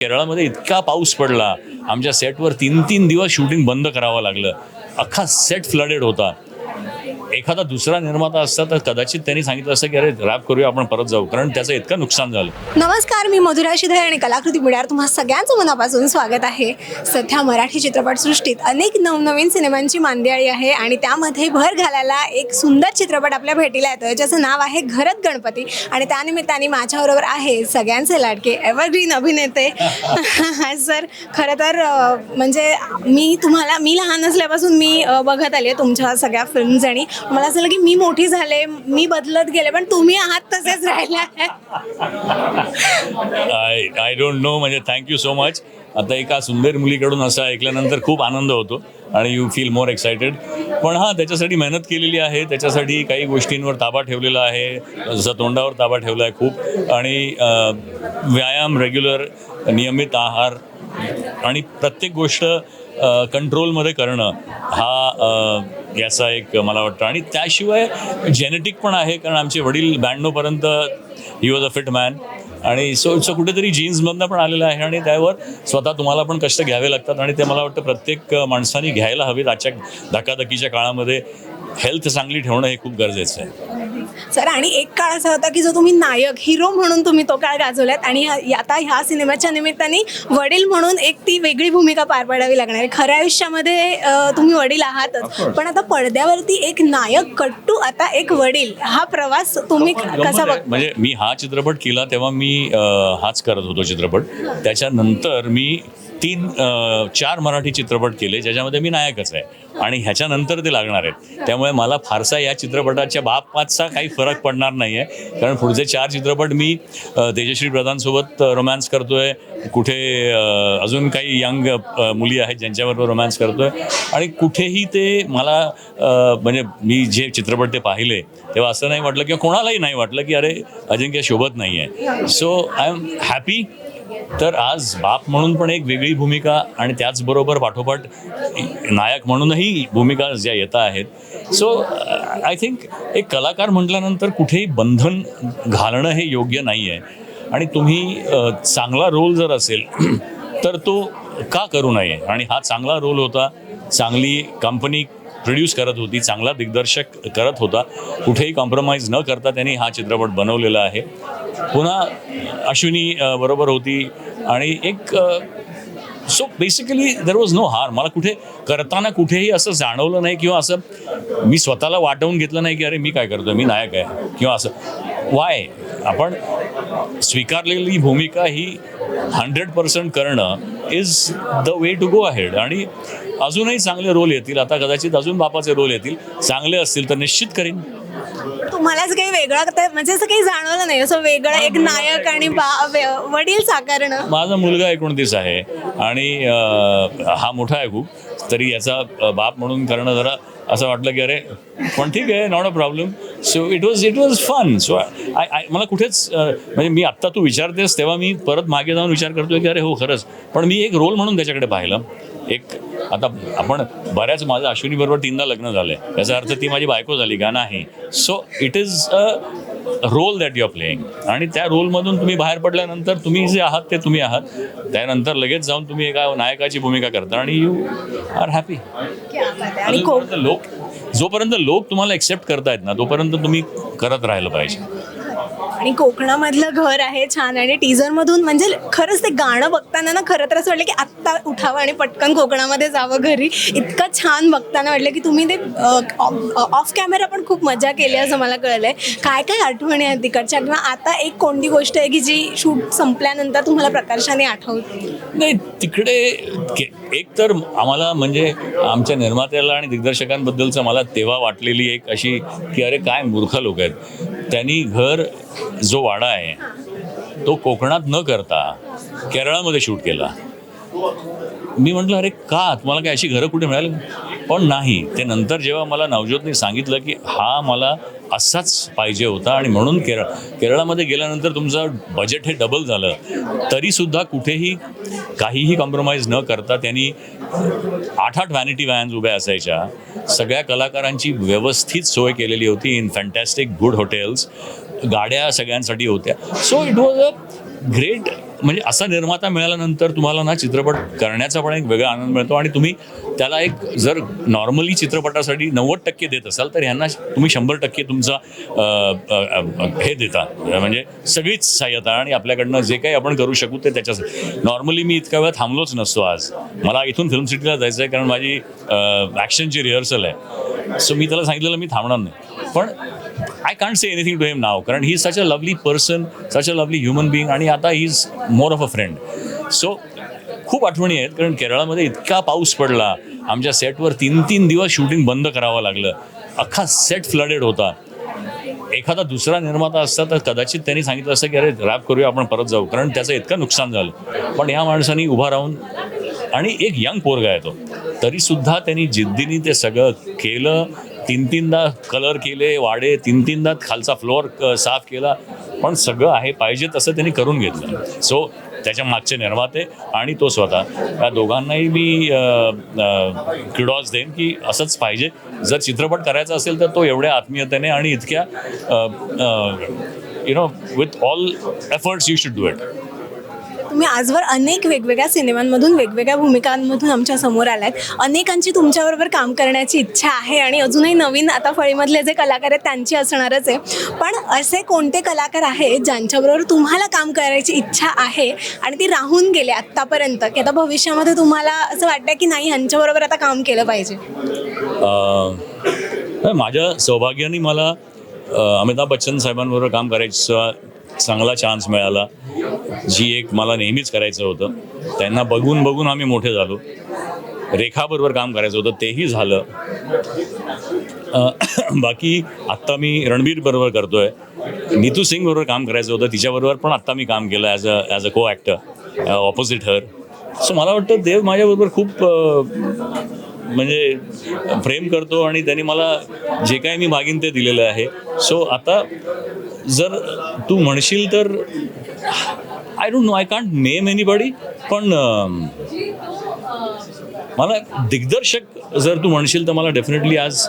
केरळामध्ये इतका पाऊस पडला. आमच्या सेटवर तीन तीन दिवस शूटिंग बंद करावं लागलं. अख्खा सेट फ्लडेड होता. एखादा दुसरा निर्माता असता तर कदाचित त्यांनी सांगितलं असतं की अरे रॅप करूया आपण परत जाऊ. कारण त्याचं इतकं नुकसान झालं. नमस्कार मी मधुरा शिधे आणि कलाकृती मिळणार तुम्हा सगळ्यांचं मनापासून स्वागत आहे. सध्या मराठी चित्रपटसृष्टीत अनेक नवनवीन सिनेमांची मांदियाळी आहे आणि त्यामध्ये भर घालायला एक सुंदर चित्रपट आपल्या भेटीला येतो ज्याचं नाव आहे घरत गणपती. आणि त्यानिमित्ताने माझ्याबरोबर आहे सगळ्यांचे लाडके एव्हरग्रीन अभिनेते. सर खरं तर म्हणजे मी तुम्हाला मी लहान असल्यापासून मी बघत आले तुमच्या सगळ्या फिल्म्स आणि मला असं की मी मोठी झाले मी बदलत गेले पण तुम्ही आहात तसेच राहिले. आय आय डोंट नो म्हणजे थँक्यू सो मच आता एका सुंदर मुलीकडून असं ऐकल्यानंतर खूप आनंद होतो आणि यू फील मोर एक्सायटेड पण हां त्याच्यासाठी मेहनत केलेली आहे त्याच्यासाठी काही गोष्टींवर ताबा ठेवलेला आहे जसं तोंडावर ताबा ठेवला आहे खूप. आणि व्यायाम रेग्युलर नियमित आहार आणि प्रत्येक गोष्ट कंट्रोलमध्ये करणं हा याचा एक मला वाटतं. आणि त्याशिवाय जेनेटिक पण आहे कारण आमचे वडील ब्याण्णवपर्यंत he was a fit man आणि सो सो कुठेतरी जीन्समधनं पण आलेलं आहे आणि त्यावर स्वतः तुम्हाला पण कष्ट घ्यावे लागतात. आणि ते मला वाटतं प्रत्येक माणसाने घ्यायला हवेत आजच्या धकाधकीच्या काळामध्ये. हेल्थ चांगली ठेवणं हे खूप गरजेचं आहे. सर आणि एक काळ असा होता की जो तुम्ही नायक हिरो म्हणून तुम्ही तो काळ गाजवलात आणि आता ह्या सिनेमाच्या निमित्ताने वडील म्हणून एक ती वेगळी भूमिका पार पाडावी लागणार आहे. खऱ्या आयुष्यामध्ये तुम्ही वडील आहातच पण आता पडद्यावरती एक नायक कट्टू आता एक वडील हा प्रवास तुम्ही कसा म्हणजे मी हा चित्रपट केला तेव्हा मी हाच करत होतो चित्रपट. त्याच्यानंतर मी तीन चार मराठी चित्रपट केले ज्याच्यामध्ये मी नायकच आहे. आणि ह्याच्यानंतर ते लागणार आहेत. त्यामुळे मला फारसा या चित्रपटाच्या बापाचा काही फरक पडणार नाही आहे कारण पुढचे चार चित्रपट मी तेजश्री प्रधानसोबत रोमॅन्स करतोय. कुठे अजून काही यंग मुली आहेत ज्यांच्याबरोबर रोमॅन्स करतोय. आणि कुठेही ते मला म्हणजे मी जे चित्रपट ते पाहिले तेव्हा असं नाही वाटलं किंवा कोणालाही नाही वाटलं की अरे अजिंक्य शोभत नाही आहे सो आय एम हॅपी तर आज बाप म्हणून पण एक वेगळी भूमिका आणि त्याचबरोबर पाठोपाठ नायक म्हणूनही भूमिका ज्या येत आहेत. सो आय थिंक एक कलाकार म्हटल्यानंतर कुठेही बंधन घालणं हे योग्य नाही आहे आणि तुम्ही चांगला रोल जर असेल तर तो का करू नये? आणि हा चांगला रोल होता चांगली कंपनी प्रोड्यूस करत होती चांगला दिग्दर्शक करत होता कुठेही कॉम्प्रोमाइज न करता त्यांनी हा चित्रपट बनवलेला आहे. पुन्हा अश्विनी बरोबर होती. आणि एक so basically there was no हार मला कुठे करताना कुठेही असं जाणवलं नाही किंवा असं मी स्वतःला वाटवून घेतलं नाही की अरे मी काय करतोय? मी नायक आहे. किंवा असं. वाय आपण स्वीकारलेली भूमिका ही हंड्रेड पर्सेंट करणं is the way to go ahead आणि अजूनही चांगले रोल येतील. आता कदाचित अजून बापाचे रोल येतील. चांगले असतील तर निश्चित करीन. तुम्हालाच काही वेगळं म्हणजे असं काही जाणवलं नाही. असं वेगळं एक नायक आणि वडील साकारणं. माझा मुलगा एकोणतीस आहे आणि हा मोठा आहे खूप. तरी याचा बाप म्हणून करणं जरा असं वाटलं की अरे पण ठीक आहे not a problem so it was it was fun so I I मला कुठेच म्हणजे मी आत्ता तू विचारतेस तेव्हा मी परत मागे जाऊन विचार करतोय की अरे हो खरंच. पण मी एक रोल म्हणून त्याच्याकडे पाहिलं. एक आता आपण बऱ्याच माझं अश्विनी बरोबर तीनदा लग्न झालंय. याचा अर्थ ती माझी बायको झाली का नाही. So it is a role that you are playing आणि त्या रोलमधून तुम्ही बाहेर पडल्यानंतर तुम्ही जे आहात ते तुम्ही आहात. त्यानंतर लगेच जाऊन तुम्ही एका नायकाची भूमिका करता आणि यू आर हॅपी लोक जोपर्यंत लोक तुम्हाला एक्सेप्ट करतायत ना तोपर्यंत तुम्ही करत राहिलं पाहिजे. आणि कोकणामधलं घर आहे छान. आणि टीझरमधून म्हणजे खरंच ते गाणं बघताना ना खरं तर असं वाटलं की आत्ता उठावं आणि पटकन कोकणामध्ये जावं घरी. इतकं छान बघताना वाटलं की तुम्ही ते ऑफ कॅमेरा पण खूप मजा केली असं मला कळलं आहे काय काय आठवणी आहेत तिकडच्या? किंवा आता एक कोणती गोष्ट आहे की जी शूट संपल्यानंतर तुम्हाला प्रकर्षाने आठवते? नाही तिकडे के- एक तर आम्हाला म्हणजे आमच्या निर्मात्याला आणि दिग्दर्शकांबद्दलचं मला तेव्हा वाटलेली एक अशी की अरे काय मूर्ख लोक आहेत. त्यांनी घर जो वाडा आहे तो कोकणात न करता केरळामध्ये शूट केला. मी म्हटलं अरे का? तुम्हाला काय अशी घरं कुठे मिळाली? पण नाही. ते नंतर जेव्हा मला नवज्योतने सांगितलं की हा मला असाच पाहिजे होता आणि म्हणून केरळ केरळामध्ये गेल्यानंतर तुमचं बजेट हे डबल झालं. तरीसुद्धा कुठेही काहीही कॉम्प्रोमाइज न करता त्यांनी आठ आठ व्हॅनिटी व्हॅन्स उभ्या असायच्या. सगळ्या कलाकारांची व्यवस्थित सोय केलेली होती इन फॅन्टॅस्टिक गुड हॉटेल्स गाड्या सगळ्यांसाठी होत्या. So it was a great म्हणजे असा निर्माता मिळाल्यानंतर तुम्हाला ना चित्रपट करण्याचा पण एक वेगळा आनंद मिळतो आणि तुम्ही त्याला एक जर नॉर्मली चित्रपटासाठी नव्वद टक्के देत असाल तर ह्यांना तुम्ही शंभर टक्के तुमचा हे देता. म्हणजे सगळीच सहाय्यता आणि आपल्याकडनं जे काही आपण करू शकू ते त्याच्यासाठी नॉर्मली मी इतका वेळ थांबलोच नसतो आज. मला इथून फिल्म सिटीला जायचं आहे कारण माझी ॲक्शनची रिहर्सल आहे. सो मी त्याला सांगितलेलं मी थांबणार नाही. पण I can't say anything to him नाव कारण he is such a lovely person such a lovely human being आणि आता he is more of a friend so खूप आठवणी आहेत कारण केरळामध्ये इतका पाऊस पडला. आमच्या सेटवर तीन तीन दिवस शूटिंग बंद करावं लागलं. अख्खा सेट फ्लडेड होता. एखादा दुसरा निर्माता असता तर कदाचित त्यांनी सांगितलं असतं की अरे रॅप करूया आपण परत जाऊ. कारण त्याचं इतकं नुकसान झालं. पण ह्या माणसानी उभा राहून आणि एक यंग पोरगा आहे तो. तरीसुद्धा त्यांनी जिद्दीने ते सगळं केलं तीन तीनदा कलर केले वाडे तीन तीनदा खालचा फ्लोअर साफ केला. पण सगळं आहे पाहिजे तसं त्यांनी करून घेतलं. सो त्याच्या मागचे निर्माते आणि तो स्वतः. या दोघांनाही मी क्युडॉज देईन की असंच पाहिजे. जर चित्रपट करायचा असेल तर तो एवढ्या आत्मीयतेने आणि इतक्या you know with all efforts you should do it तुम्ही आजवर अनेक वेगवेगळ्या सिनेमांमधून वेगवेगळ्या भूमिकांमधून आमच्यासमोर आलात. अनेकांची तुमच्याबरोबर काम करण्याची इच्छा आहे आणि अजूनही नवीन आता फळीमधले जे कलाकार आहेत त्यांची असणारच आहे. पण असे कोणते कलाकार आहेत ज्यांच्याबरोबर तुम्हाला काम करायची इच्छा आहे आणि ती राहून गेले आत्तापर्यंत? की आता भविष्यामध्ये तुम्हाला असं वाटतं की नाही ह्यांच्याबरोबर आता काम केलं पाहिजे? माझ्या सौभाग्याने मला अमिताभ बच्चन साहेबांबरोबर काम करायचं चांगला चान्स मिळाला. जी एक मला नेहमीच करायचं होतं. त्यांना बघून बघून आम्ही मोठे झालो. रेखाबरोबर काम करायचं होतं. तेही झालं. बाकी आत्ता मी रणबीर बरोबर करतोय. नीतू सिंग बरोबर काम करायचं होतं. तिच्याबरोबर पण आत्ता मी काम केलं ॲज अ ॲज अ को ॲक्टर ऑपोजिट हर सो मला वाटतं देव माझ्याबरोबर खूप म्हणजे प्रेम करतो आणि त्यांनी मला जे काय मी मागीन ते दिलेलं आहे. सो आता जर तू म्हणशील तर I don't know I can't name anybody पण मला दिग्दर्शक जर तू म्हणशील तर मला डेफिनेटली आज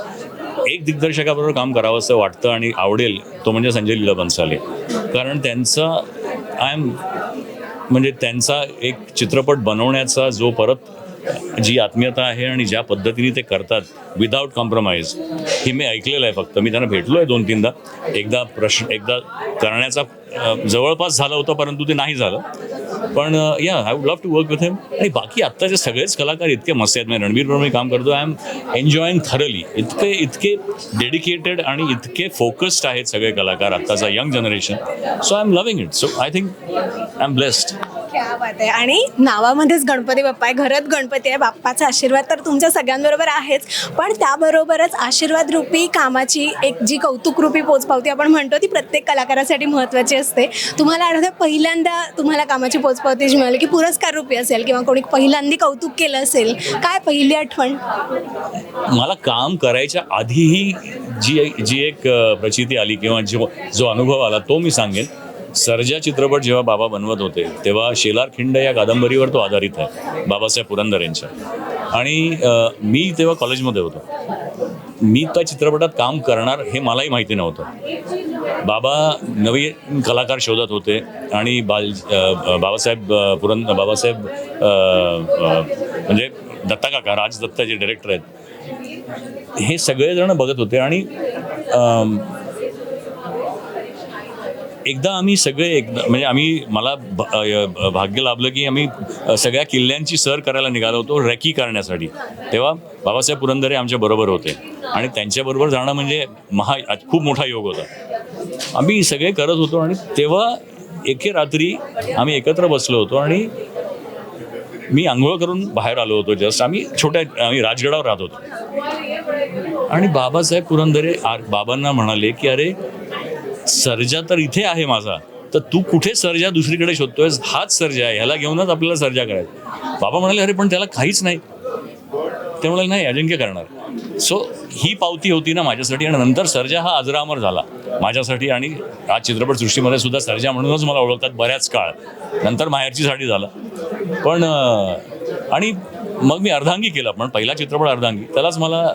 एक दिग्दर्शकाबरोबर काम करावं असं वाटतं आणि आवडेल तो म्हणजे संजय लीला बन्साले. कारण त्यांचा आय एम म्हणजे त्यांचा एक चित्रपट बनवण्याचा जो परत जी आत्मीयता आहे आणि ज्या पद्धतीने ते करतात विदाऊट कॉम्प्रोमाइज हे मी ऐकलेलं आहे फक्त. मी त्यांना भेटलो आहे दोन तीनदा. एकदा प्रश्न एकदा करण्याचा जवळपास झालं होतं परंतु ते नाही झालं. पण या I would love to work with him आणि बाकी आत्ताचे सगळेच कलाकार इतके मस्त आहेत. मी रणबीर बरोबर मी काम करतो आय एम एन्जॉईंग थरली इतके इतके डेडिकेटेड आणि इतके फोकस्ड आहेत सगळे कलाकार आत्ताचा young generation so I am loving it so I think I am blessed क्या बात आहे. आणि नावामध्येच गणपती बाप्पा आहे. घरात गणपती आहे. बाप्पाचा आशीर्वाद तर तुमच्या सगळ्यांबरोबर आहेच. पण त्याबरोबरच आशीर्वाद रूपी कामाची एक जी कौतुकरूपी पोचपावती आपण म्हणतो ती प्रत्येक कलाकारासाठी महत्त्वाची असते. तुम्हाला आठवतं पहिल्यांदा तुम्हाला कामाची पोचपावती जी मिळाली की पुरस्कार रूपी असेल किंवा कोणी पहिल्यांदी कौतुक केलं असेल काय पहिली आठवण? मला काम करायच्या आधीही जी जी एक प्रचिती आली किंवा जो जो अनुभव आला तो मी सांगेन. सर्जा चित्रपट जेव्हा बाबा बनवत होते तेव्हा शेलार खिंड या कादंबरीवर तो आधारित आहे बाबासाहेब पुरंदर यांच्या. आणि मी तेव्हा कॉलेजमध्ये होतो. मी त्या चित्रपटात काम करणार हे मलाही माहिती नव्हतं. बाबा नवीन कलाकार शोधत होते आणि बाल बाबासाहेब पुरंद पुरं बाबासाहेब म्हणजे दत्ता काका राज दत्ता जे डिरेक्टर आहेत हे सगळेजण बघत होते आणि एकदा आम्ही सगळे एकदा म्हणजे आम्ही मला भ- भाग्य लाभलं की आम्ही सगळ्या किल्ल्यांची सर करायला निघालो होतो रॅकी करण्यासाठी. तेव्हा बाबासाहेब पुरंदरे आमच्या बरोबर होते. आणि त्यांच्याबरोबर जाणं म्हणजे महा खूप मोठा योग होता. आम्ही सगळे करत होतो आणि तेव्हा एके रात्री आम्ही एकत्र बसलो होतो आणि मी आंघोळ करून बाहेर आलो होतो जस्ट आम्ही छोट्या आम्ही राजगडावर राहत होतो. आणि बाबासाहेब पुरंदरे आ- बाबांना म्हणाले की अरे सर्जा तर इथे आहे माझा. तर तू कुठे सर्जा दुसरीकडे शोधतोयस? हाच सर्जा आहे. ह्याला घेऊनच आपल्याला सर्जा करायचं. बाबा म्हणाले अरे पण त्याला काहीच नाही. ते म्हणाले नाही अजिंक्य करणार. सो ही पावती होती ना माझ्यासाठी आणि नंतर सर्जा हा अजरामर झाला माझ्यासाठी आणि आज चित्रपटसृष्टीमध्ये सुद्धा सर्जा म्हणूनच मला ओळखतात बऱ्याच काळ. नंतर माहेरची साठी झाला. पण आणि मग मी अर्धांगी केला पण पहिला चित्रपट अर्धांगी. त्यालाच मला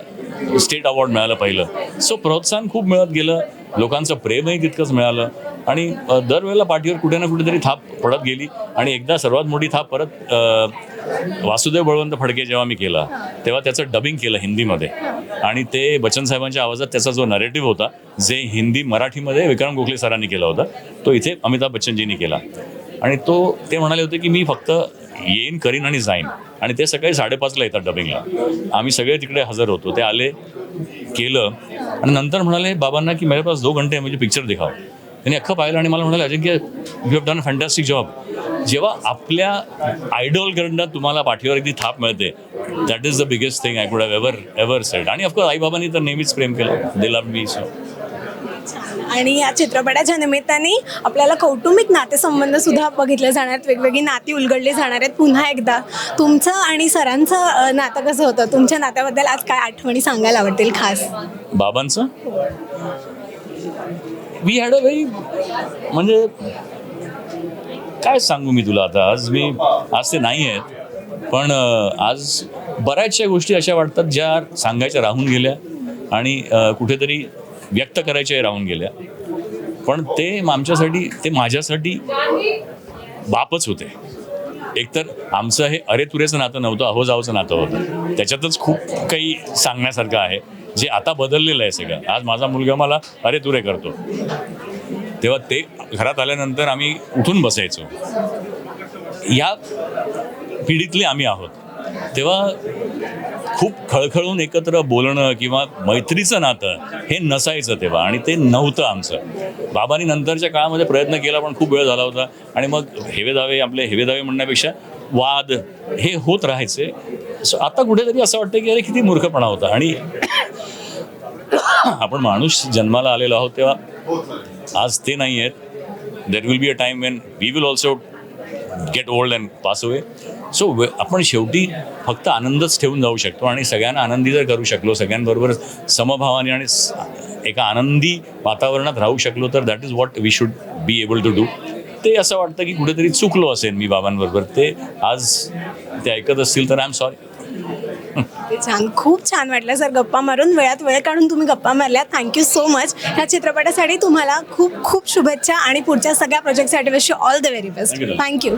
स्टेट अवॉर्ड मिळालं पाहिलं. सो प्रोत्साहन खूप मिळत गेलं. लोकांचं प्रेमही तितकंच मिळालं. आणि दरवेळेला पाठीवर कुठे ना कुठेतरी थाप पडत गेली. आणि एकदा सर्वात मोठी थाप परत वासुदेव बळवंत फडके जेव्हा मी केला तेव्हा त्याचं डबिंग केलं हिंदीमध्ये. आणि ते बच्चन साहेबांच्या आवाजात त्याचा जो नरेटिव्ह होता जे हिंदी मराठीमध्ये विक्रम गोखले सरांनी केला होता तो इथे अमिताभ बच्चनजींनी केला. आणि तो ते म्हणाले होते की मी फक्त येईन करीन आणि जाईन. आणि ते सकाळी साडेपाचला येतात डबिंगला आम्ही सगळे तिकडे हजर होतो. ते आले केलं आणि नंतर म्हणाले बाबांना की मेरे पास दो घंटे म्हणजे पिक्चर दिखाओ. त्यांनी अख्खं पाहिलं आणि मला म्हणाले Ajinkya you have done fantastic job जेव्हा आपल्या आयडॉलकडनं तुम्हाला पाठीवर अगदी थाप मिळते that is the biggest thing I could have ever ever said आणि ऑफकोर्स आईबाबांनी तर नेहमीच प्रेम केलं. दे लव्ह मी सो आणि या चित्रपटाच्या निमित्ताने आपल्याला कौटुंबिक नातेसंबंध सुद्धा बघितले जाणार. आहेत वेगवेगळी नाती उलगडली जाणार आहेत. पुन्हा एकदा तुमचं आणि सरांचं नातं कसं होतं? तुमच्या नात्याबद्दल आज काय आठवणी सांगायला आवडतील खास? बाबांचं? वी हॅड अ व्हेरी म्हणजे काय सांगू मी तुला आता? आज मी आज ते नाही आहेत. पण आज बऱ्याचशा गोष्टी अशा वाटतात ज्या सांगायच्या राहून गेल्या. आणि कुठेतरी व्यक्त करायच्या राहून गेल्या. पण ते आमच्यासाठी ते माझ्यासाठी बापच होते. एकतर आमचं हे अरे तुरेचं नातं नव्हतं अहो जावचं नातं होतं. त्याच्यातच खूप काही सांगण्यासारखं आहे. जे आता बदललेलं आहे सगळं. आज माझा मुलगा मला अरे तुरे करतो. तेव्हा ते घरात आल्यानंतर आम्ही उठून बसायचो. या पिढीतले आम्ही आहोत. तेव्हा खूप खळखळून एकत्र बोलणं किंवा मैत्रीचं नातं हे नसायचं तेव्हा आणि ते नव्हतं आमचं. बाबांनी नंतरच्या काळामध्ये प्रयत्न केला पण खूप वेळ झाला होता. आणि मग हेवे दावे आपले हेवे दावे म्हणण्यापेक्षा वाद हे होत राहायचे. आता कुठेतरी असं वाटतं की अरे किती मूर्खपणा होता. आणि आपण माणूस जन्माला आलेलो आहोत तेव्हा आज ते नाही आहेत. There will be a time when we will also get old and pass away so आपण शेवटी फक्त आनंदच ठेवून जाऊ शकतो आणि सगळ्यांना आनंदी जर करू शकलो सगळ्यांबरोबर समभावाने आणि एका आनंदी वातावरणात राहू शकलो तर that is what we should be able to do ते असं वाटतं की कुठेतरी चुकलो असेल मी बाबांबरोबर. ते आज ते ऐकत असतील तर आय एम सॉरी ते छान खूप छान वाटलं सर गप्पा मारून. वेळात वेळ काढून तुम्ही गप्पा मारल्या. थँक्यू सो मच ह्या चित्रपटासाठी तुम्हाला खूप खूप शुभेच्छा आणि पुढच्या सगळ्या प्रोजेक्टसाठी wish all the very best. Thank you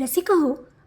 Rasika हो